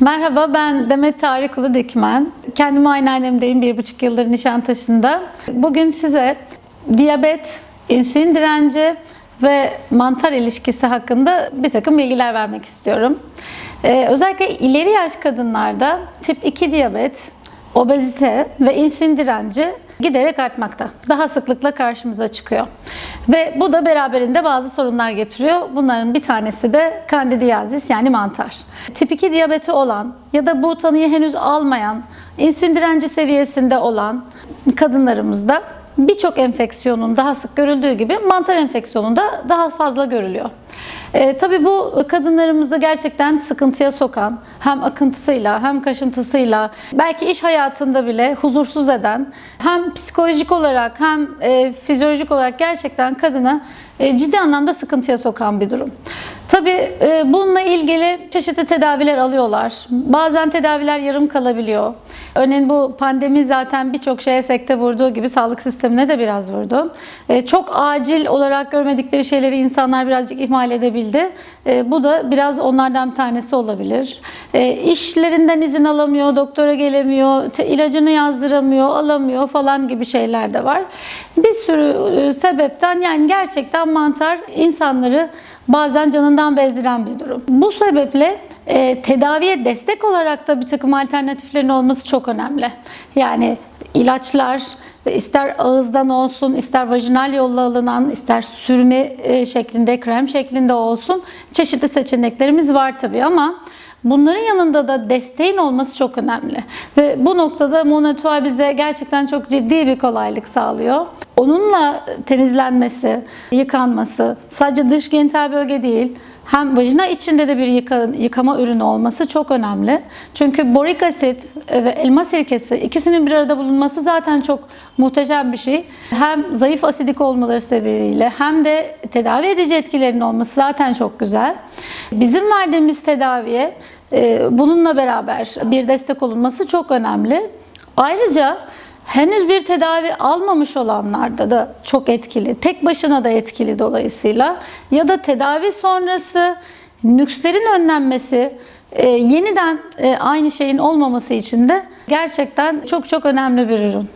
Merhaba ben Demet Tarık Ulu Dikmen. Kendi muayenehanemdeyim bir buçuk yıldır Nişantaşı'nda. Bugün size diyabet, insülin direnci ve mantar ilişkisi hakkında bir takım bilgiler vermek istiyorum. Ee, özellikle ileri yaş kadınlarda tip 2 diyabet, obezite ve insülin direnci giderek artmakta. Daha sıklıkla karşımıza çıkıyor. Ve bu da beraberinde bazı sorunlar getiriyor. Bunların bir tanesi de kandidiyazis yani mantar. Tip 2 diyabeti olan ya da bu tanıyı henüz almayan, insülin direnci seviyesinde olan kadınlarımızda birçok enfeksiyonun daha sık görüldüğü gibi mantar enfeksiyonunda daha fazla görülüyor. E, tabii bu kadınlarımızı gerçekten sıkıntıya sokan, hem akıntısıyla hem kaşıntısıyla, belki iş hayatında bile huzursuz eden, hem psikolojik olarak hem e, fizyolojik olarak gerçekten kadını e, ciddi anlamda sıkıntıya sokan bir durum. Tabii e, bununla ilgili çeşitli tedaviler alıyorlar. Bazen tedaviler yarım kalabiliyor. Örneğin bu pandemi zaten birçok şeye sekte vurduğu gibi sağlık sistemine de biraz vurdu. E, çok acil olarak görmedikleri şeyleri insanlar birazcık ihmal edebildi. E, bu da biraz onlardan bir tanesi olabilir. İşlerinden izin alamıyor, doktora gelemiyor, ilacını yazdıramıyor, alamıyor falan gibi şeyler de var. Bir sürü sebepten yani gerçekten mantar insanları bazen canından bezdiren bir durum. Bu sebeple e, tedaviye destek olarak da bir takım alternatiflerin olması çok önemli. Yani ilaçlar, ister ağızdan olsun, ister vajinal yolla alınan, ister sürme e, şeklinde, krem şeklinde olsun çeşitli seçeneklerimiz var tabii ama Bunların yanında da desteğin olması çok önemli. Ve bu noktada monatual bize gerçekten çok ciddi bir kolaylık sağlıyor. Onunla temizlenmesi, yıkanması, sadece dış genital bölge değil, hem vajina içinde de bir yıka- yıkama ürünü olması çok önemli. Çünkü borik asit ve elma sirkesi ikisinin bir arada bulunması zaten çok muhteşem bir şey. Hem zayıf asidik olmaları sebebiyle hem de tedavi edici etkilerinin olması zaten çok güzel. Bizim verdiğimiz tedaviye e, bununla beraber bir destek olunması çok önemli. Ayrıca henüz bir tedavi almamış olanlarda da çok etkili. Tek başına da etkili dolayısıyla. Ya da tedavi sonrası nükslerin önlenmesi, e, yeniden e, aynı şeyin olmaması için de gerçekten çok çok önemli bir ürün.